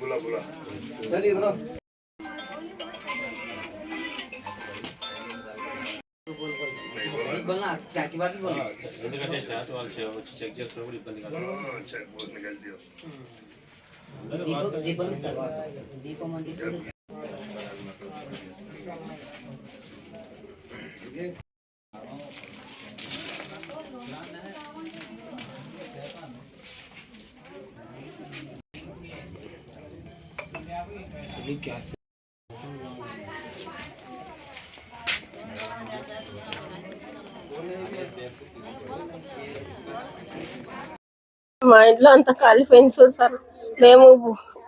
बुला बुला। चलिए इधर बोलना क्या की बात बोलना इधर का टेस्ट है तो वाल से चेक जस्ट करो रिपोर्ट निकाल लो चेक बहुत निकाल दियो दीपक दीपक में सर्वा दीपक मंदिर అంటే మా ఇంట్లో అంతా కాలిపోయింది చూడు సార్. మేము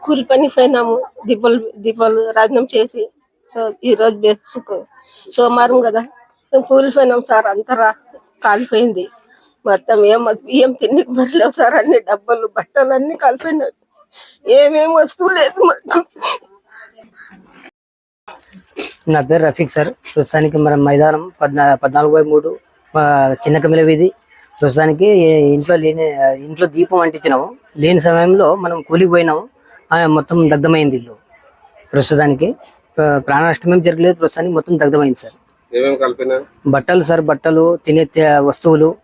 కూలి పని పోయినాము దీపాలు దీపాలు రాజనం చేసి. సో ఈ రోజు బేసుకు సోమవారం కదా. మేము కూలిపోయినాం సార్ అంతా రా కాలిపోయింది మొత్తం ఏం మాకు బియ్యం తిండికి మరలేవు సార్ అన్ని డబ్బలు బట్టలు అన్ని కాలిపోయినాయి ఏమేం వస్తువు లేదు మాకు. నా పేరు రఫీక్ సార్. ప్రస్తుతానికి మన మైదానం పద్నా పద్నాలుగు బై మూడు చిన్న కమిల వీధి. ప్రస్తుతానికి ఇంట్లో లేని ఇంట్లో దీపం అంటించినాము. లేని సమయంలో మనం కూలికి పోయినాము. ఆ, మొత్తం దగ్ధమైంది ఇల్లు. ప్రస్తుతానికి ప్రాణ నష్టం ఏం జరగలేదు. ప్రస్తుతానికి మొత్తం దగ్ధమైంది సార్. బట్టలు సార్ బట్టలు తినే వస్తువులు.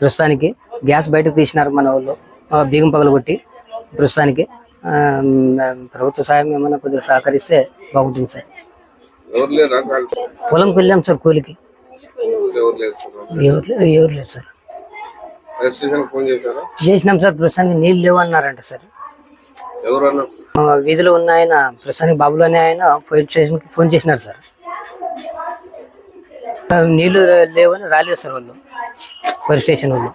ప్రస్తుతానికి గ్యాస్ బయటకు తీసినారు మన వాళ్ళు. బీగం పగలగొట్టి. ప్రస్తుతానికి ప్రభుత్వ సాయం ఏమైనా కొద్దిగా సహకరిస్తే బాగుంటుంది సార్. పొలంకి వెళ్ళాం సార్ కూలికి. ఎవరు లేదు సార్? చేసినాం సార్ ప్రస్తుతానికి నీళ్ళు లేవు అన్నారంట సార్ వీధిలో ఉన్న ఆయన ప్రస్తుతానికి బాబులు అనే ఆయన ఫైర్ స్టేషన్కి ఫోన్ చేసినారు సార్. ఆ, నీళ్ళు లేవని రాలేదు సార్ వాళ్ళు. ఫైర్ స్టేషన్ వాళ్ళు.